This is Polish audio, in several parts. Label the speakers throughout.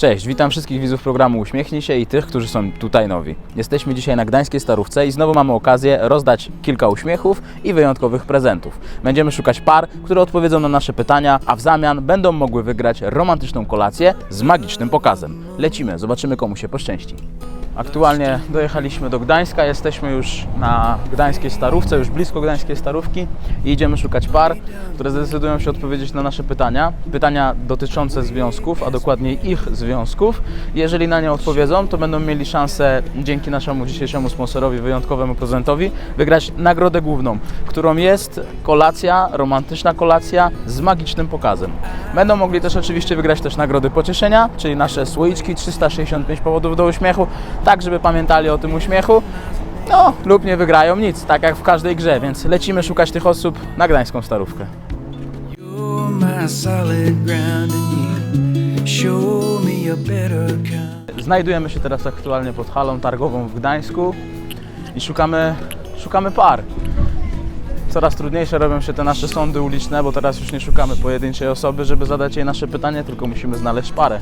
Speaker 1: Cześć, witam wszystkich widzów programu Uśmiechnij się i tych, którzy są tutaj nowi. Jesteśmy dzisiaj na Gdańskiej Starówce i znowu mamy okazję rozdać kilka uśmiechów i wyjątkowych prezentów. Będziemy szukać par, które odpowiedzą na nasze pytania, a w zamian będą mogły wygrać romantyczną kolację z magicznym pokazem. Lecimy, zobaczymy komu się poszczęści. Aktualnie dojechaliśmy do Gdańska, jesteśmy już na Gdańskiej Starówce, już blisko Gdańskiej Starówki i idziemy szukać par, które zdecydują się odpowiedzieć na nasze pytania. Pytania dotyczące związków, a dokładniej ich związków. Jeżeli na nie odpowiedzą, to będą mieli szansę dzięki naszemu dzisiejszemu sponsorowi, wyjątkowemu prezentowi, wygrać nagrodę główną, którą jest kolacja, romantyczna kolacja z magicznym pokazem. Będą mogli też oczywiście wygrać też nagrody pocieszenia, czyli nasze słoiczki 365 powodów do uśmiechu, tak żeby pamiętali o tym uśmiechu. No, lub nie wygrają nic, tak jak w każdej grze, więc lecimy szukać tych osób na gdańską starówkę. Znajdujemy się teraz aktualnie pod halą targową w Gdańsku i szukamy, szukamy par. Coraz trudniejsze robią się te nasze sądy uliczne, bo teraz już nie szukamy pojedynczej osoby, żeby zadać jej nasze pytanie, tylko musimy znaleźć parę.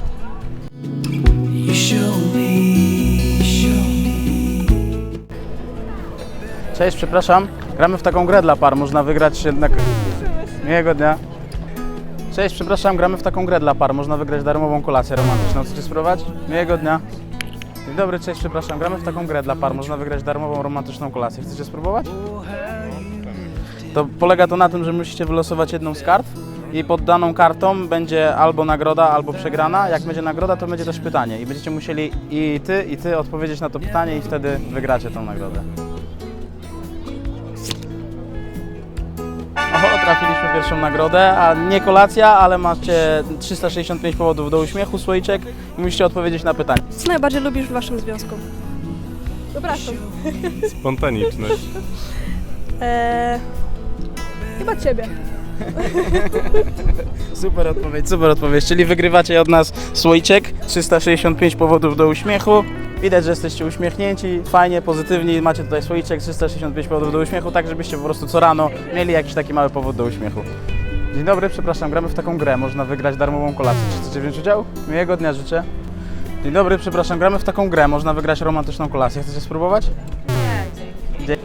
Speaker 2: You show me,
Speaker 1: Cześć, przepraszam. Gramy w taką grę dla par. Można wygrać jednak. Miłego dnia. Cześć, przepraszam, gramy w taką grę dla par. Można wygrać darmową kolację romantyczną. Chcecie spróbować? Miłego dnia. Dzień dobry, cześć, przepraszam. Gramy w taką grę dla par. Można wygrać darmową romantyczną kolację. Chcecie spróbować? To polega to na tym, że musicie wylosować jedną z kart i pod daną kartą będzie albo nagroda, albo przegrana. Jak będzie nagroda, to będzie też pytanie i będziecie musieli i ty, i ty odpowiedzieć na to pytanie i wtedy wygracie tą nagrodę. Trafiliśmy pierwszą nagrodę, a nie kolacja, ale macie 365 powodów do uśmiechu, słoiczek i musicie odpowiedzieć na pytanie.
Speaker 3: Co najbardziej lubisz w waszym związku? Przepraszam.
Speaker 4: Spontaniczność.
Speaker 3: Eee, chyba ciebie.
Speaker 1: Super odpowiedź, super odpowiedź, czyli wygrywacie od nas słoiczek, 365 powodów do uśmiechu. Widać, że jesteście uśmiechnięci, fajnie, pozytywni, macie tutaj słoiczek, 365 powodów do uśmiechu, tak żebyście po prostu co rano mieli jakiś taki mały powód do uśmiechu. Dzień dobry, przepraszam, gramy w taką grę, można wygrać darmową kolację. Czy chcecie wziąć udział? Miłego dnia życzę. Dzień dobry, przepraszam, gramy w taką grę, można wygrać romantyczną kolację. Chcecie spróbować? Nie.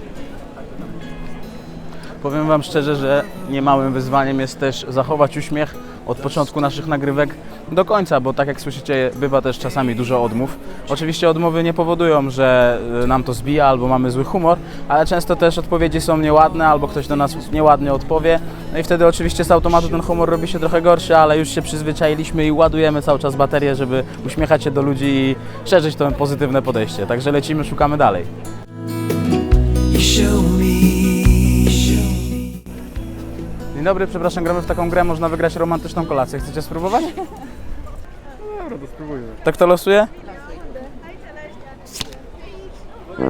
Speaker 1: Powiem Wam szczerze, że niemałym wyzwaniem jest też zachować uśmiech od początku naszych nagrywek do końca, bo tak jak słyszycie, bywa też czasami dużo odmów. Oczywiście odmowy nie powodują, że y, nam to zbija albo mamy zły humor, ale często też odpowiedzi są nieładne albo ktoś do nas nieładnie odpowie. No i wtedy oczywiście z automatu ten humor robi się trochę gorszy, ale już się przyzwyczailiśmy i ładujemy cały czas baterię, żeby uśmiechać się do ludzi i szerzyć to pozytywne podejście. Także lecimy, szukamy dalej. Dzień dobry, przepraszam, gramy w taką grę, można wygrać romantyczną kolację. Chcecie spróbować?
Speaker 4: Dobra, to spróbujmy.
Speaker 1: To kto losuje?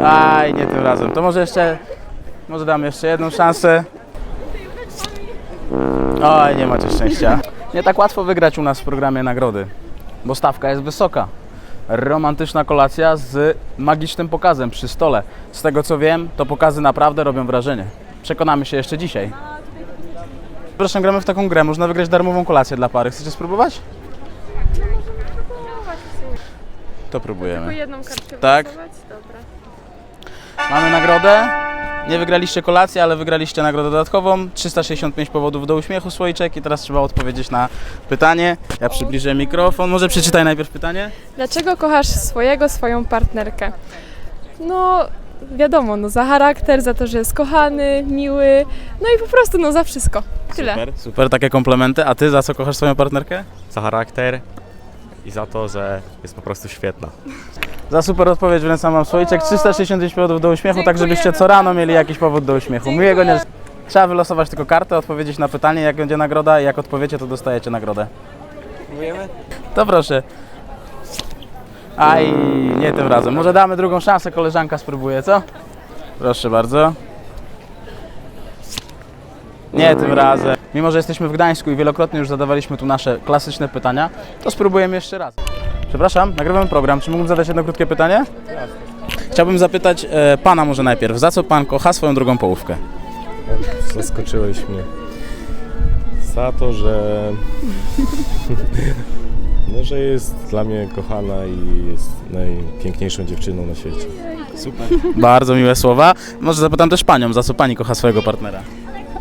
Speaker 1: Aj, nie tym razem. To może jeszcze, może dam jeszcze jedną szansę. Oj, nie macie szczęścia. Nie tak łatwo wygrać u nas w programie nagrody, bo stawka jest wysoka. Romantyczna kolacja z magicznym pokazem przy stole. Z tego co wiem, to pokazy naprawdę robią wrażenie. Przekonamy się jeszcze dzisiaj. Proszę, gramy w taką grę. Można wygrać darmową kolację dla pary. Chcecie spróbować? To próbujemy.
Speaker 3: jedną kartkę
Speaker 1: Tak.
Speaker 3: wylosować? Dobra.
Speaker 1: Mamy nagrodę. Nie wygraliście kolację, ale wygraliście nagrodę dodatkową. 365 powodów do uśmiechu, słoiczek. I teraz trzeba odpowiedzieć na pytanie. Ja przybliżę mikrofon. Może przeczytaj najpierw pytanie?
Speaker 3: Dlaczego kochasz swojego, swoją partnerkę? No, wiadomo, no za charakter, za to, że jest kochany, miły, no i po prostu no za wszystko. Tyle.
Speaker 1: Super, super, takie komplementy. A ty za co kochasz swoją partnerkę?
Speaker 4: Za charakter i za to, że jest po prostu świetna.
Speaker 1: Za super odpowiedź wręczam wam słoiczek. 365 powodów do uśmiechu, tak żebyście co rano mieli jakiś powód do uśmiechu. Miłego dnia. Trzeba wylosować tylko kartę, odpowiedzieć na pytanie, jak będzie nagroda i jak odpowiecie, to dostajecie nagrodę.
Speaker 4: Próbujemy?
Speaker 1: To proszę. Aj, nie tym razem. Może damy drugą szansę, koleżanka spróbuje, co? Proszę bardzo. Nie tym razem. Mimo, że jesteśmy w Gdańsku i wielokrotnie już zadawaliśmy tu nasze klasyczne pytania, to spróbujemy jeszcze raz. Przepraszam, nagrywamy program. Czy mógłbym zadać jedno krótkie pytanie? Chciałbym zapytać e, pana może najpierw, za co pan kocha swoją drugą połówkę?
Speaker 4: Zaskoczyłeś mnie. Za to, że
Speaker 5: No, że jest dla mnie kochana i jest najpiękniejszą dziewczyną na świecie.
Speaker 1: Super. Bardzo miłe słowa. Może zapytam też panią, za co pani kocha swojego partnera?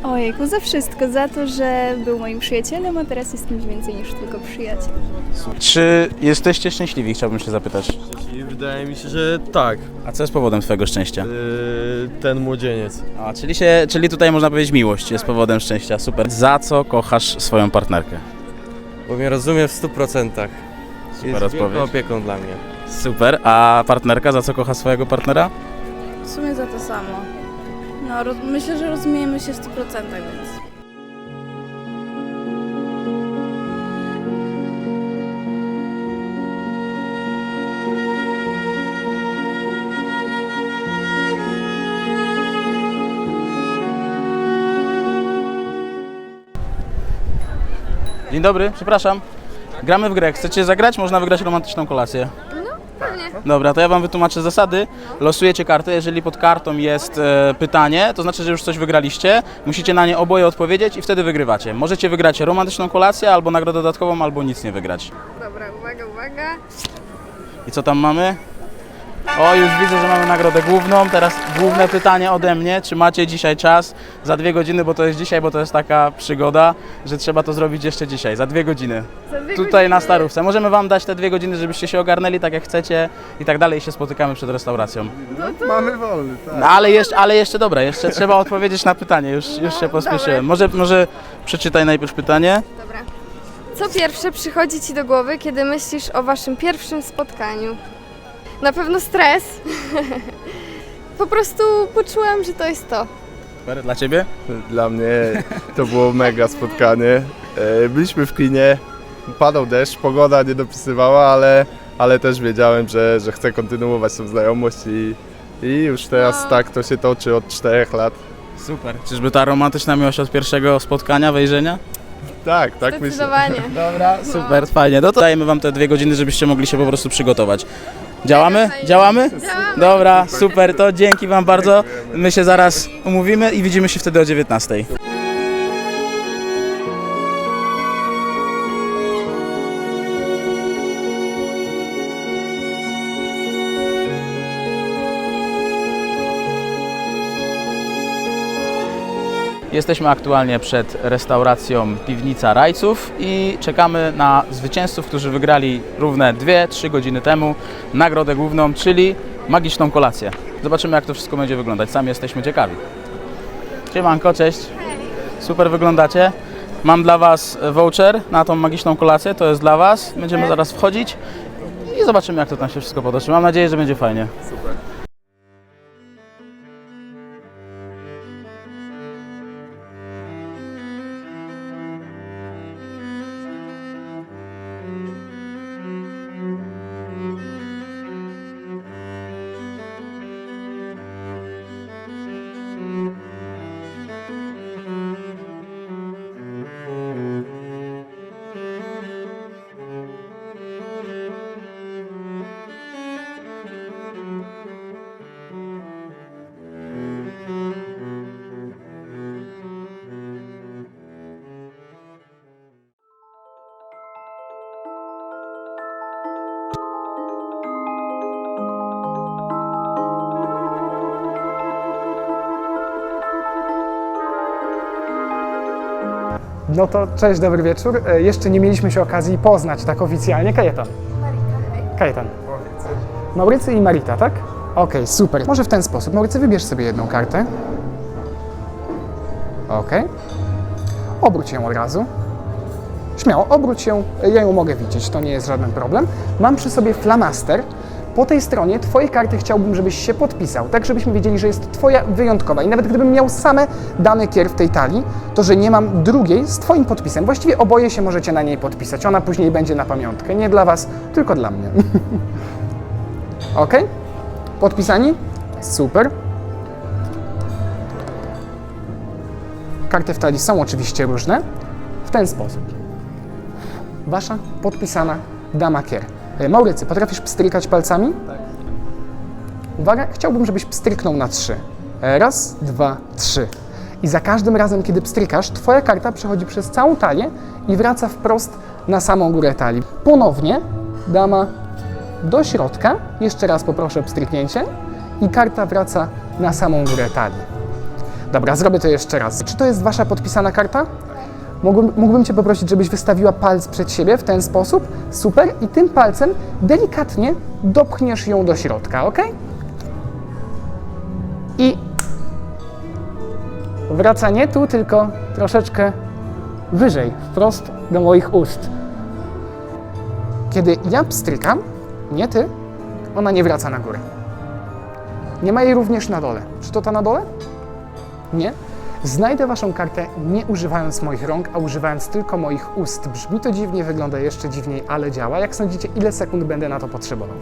Speaker 6: Ojejku, za wszystko. Za to, że był moim przyjacielem, a teraz jest kimś więcej niż tylko przyjaciel.
Speaker 1: Czy jesteście szczęśliwi, chciałbym się zapytać.
Speaker 7: I wydaje mi się, że tak.
Speaker 1: A co jest powodem twojego szczęścia?
Speaker 7: Yy, ten młodzieniec.
Speaker 1: A, czyli, się, czyli tutaj można powiedzieć miłość jest powodem szczęścia. Super. Za co kochasz swoją partnerkę?
Speaker 7: Bo mnie rozumie w 100%.
Speaker 1: Super
Speaker 7: jest wielką opieką dla mnie.
Speaker 1: Super. A partnerka za co kocha swojego partnera?
Speaker 8: W sumie za to samo. No, roz- myślę, że rozumiemy się w 100%, więc.
Speaker 1: Dzień dobry, przepraszam. Gramy w grę. Chcecie zagrać? Można wygrać romantyczną kolację. No, pewnie. Dobra, to ja wam wytłumaczę zasady. Losujecie kartę. Jeżeli pod kartą jest e, pytanie, to znaczy, że już coś wygraliście. Musicie na nie oboje odpowiedzieć i wtedy wygrywacie. Możecie wygrać romantyczną kolację, albo nagrodę dodatkową, albo nic nie wygrać.
Speaker 8: Dobra, uwaga, uwaga.
Speaker 1: I co tam mamy? O, już widzę, że mamy nagrodę główną. Teraz główne pytanie ode mnie. Czy macie dzisiaj czas? Za dwie godziny, bo to jest dzisiaj, bo to jest taka przygoda, że trzeba to zrobić jeszcze dzisiaj. Za dwie godziny. Tutaj na Starówce. Możemy Wam dać te dwie godziny, żebyście się ogarnęli tak jak chcecie i tak dalej i się spotykamy przed restauracją.
Speaker 9: Mamy wolny, tak.
Speaker 1: No, ale, jeszcze, ale jeszcze dobra, jeszcze trzeba odpowiedzieć na pytanie. Już, już się pospieszyłem. Może, może przeczytaj najpierw pytanie.
Speaker 10: Dobra. Co pierwsze przychodzi Ci do głowy, kiedy myślisz o Waszym pierwszym spotkaniu? Na pewno stres. po prostu poczułam, że to jest to.
Speaker 1: Super, Dla Ciebie?
Speaker 9: Dla mnie to było mega spotkanie. E, Byliśmy w kinie, padał deszcz, pogoda nie dopisywała, ale, ale też wiedziałem, że, że chcę kontynuować tą znajomość i, i już teraz
Speaker 10: No.
Speaker 9: tak to się toczy od czterech lat.
Speaker 1: Super. Czyżby ta romantyczna miłość od pierwszego spotkania, wejrzenia?
Speaker 9: Tak, tak myślę.
Speaker 10: Zdecydowanie.
Speaker 1: Dobra, super, fajnie. No to dajemy wam te dwie godziny, żebyście mogli się po prostu przygotować. Działamy? Działamy? Dobra, super, to dzięki wam bardzo. My się zaraz umówimy i widzimy się wtedy o 19. Jesteśmy aktualnie przed restauracją Piwnica Rajców i czekamy na zwycięzców, którzy wygrali równe 2-3 godziny temu nagrodę główną, czyli magiczną kolację. Zobaczymy jak to wszystko będzie wyglądać. Sami jesteśmy ciekawi. Siemanko, cześć. Super wyglądacie. Mam dla Was voucher na tą magiczną kolację, to jest dla Was. Będziemy zaraz wchodzić i zobaczymy jak to tam się wszystko potoczy. Mam nadzieję, że będzie fajnie.
Speaker 11: No to cześć, dobry wieczór. E, Jeszcze nie mieliśmy się okazji poznać tak oficjalnie. Kajetan. Kajetan. Maurycy i Marita, tak? Okej, super. Może w ten sposób. Maurycy, wybierz sobie jedną kartę. Okej. Obróć ją od razu. Śmiało, obróć ją. Ja ją mogę widzieć, to nie jest żaden problem. Mam przy sobie flamaster. Po tej stronie Twojej karty chciałbym, żebyś się podpisał, tak żebyśmy wiedzieli, że jest Twoja wyjątkowa. I nawet gdybym miał same dane kier w tej talii, to że nie mam drugiej z Twoim podpisem. Właściwie oboje się możecie na niej podpisać. Ona później będzie na pamiątkę. Nie dla Was, tylko dla mnie. ok? Podpisani? Super. Karty w talii są oczywiście różne. W ten sposób. Wasza podpisana dama kier. E, Maurycy, potrafisz pstrykać palcami? Tak. Uwaga, chciałbym, żebyś pstryknął na trzy. E, Raz, dwa, trzy. I za każdym razem, kiedy pstrykasz, twoja karta przechodzi przez całą talię i wraca wprost na samą górę talii. Ponownie dama do środka, jeszcze raz poproszę o pstryknięcie i karta wraca na samą górę talii. Dobra, zrobię to jeszcze raz. Czy to jest Wasza podpisana karta? Mógłbym, mógłbym Cię poprosić, żebyś wystawiła palec przed siebie w ten sposób. Super. I tym palcem delikatnie dopchniesz ją do środka, ok? I wraca nie tu, tylko troszeczkę wyżej, wprost do moich ust. Kiedy ja pstrykam, nie ty, ona nie wraca na górę. Nie ma jej również na dole. Czy to ta na dole? Nie. Znajdę Waszą kartę nie używając moich rąk, a używając tylko moich ust. Brzmi to dziwnie, wygląda jeszcze dziwniej, ale działa. Jak sądzicie, ile sekund będę na to potrzebował?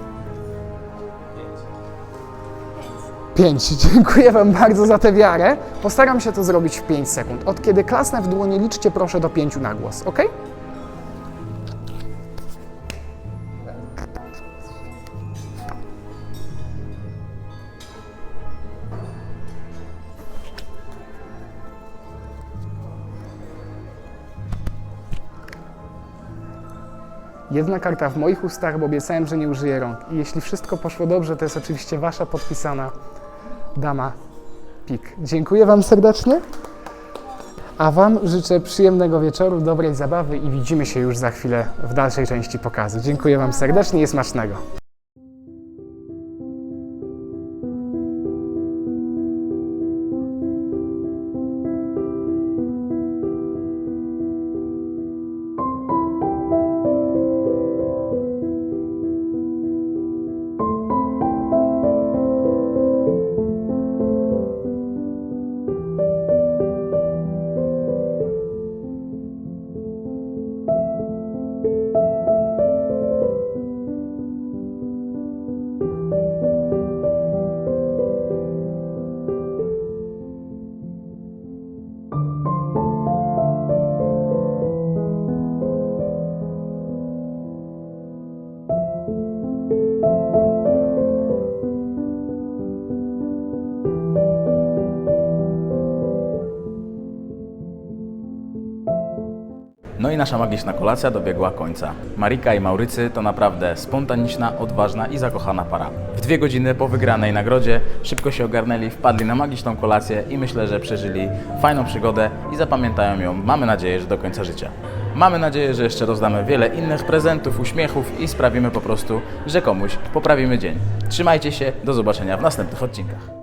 Speaker 11: Pięć. Dziękuję Wam bardzo za tę wiarę. Postaram się to zrobić w 5 sekund. Od kiedy klasnę w dłonie, liczcie proszę do 5 na głos, ok? Jedna karta w moich ustach, bo obiecałem, że nie użyję rąk. I jeśli wszystko poszło dobrze, to jest oczywiście Wasza podpisana dama pik. Dziękuję Wam serdecznie. A Wam życzę przyjemnego wieczoru, dobrej zabawy i widzimy się już za chwilę w dalszej części pokazu. Dziękuję Wam serdecznie i smacznego.
Speaker 1: Nasza magiczna kolacja dobiegła końca. Marika i Maurycy to naprawdę spontaniczna, odważna i zakochana para. W dwie godziny po wygranej nagrodzie szybko się ogarnęli, wpadli na magiczną kolację i myślę, że przeżyli fajną przygodę i zapamiętają ją, mamy nadzieję, że do końca życia. Mamy nadzieję, że jeszcze rozdamy wiele innych prezentów, uśmiechów i sprawimy po prostu, że komuś poprawimy dzień. Trzymajcie się, do zobaczenia w następnych odcinkach.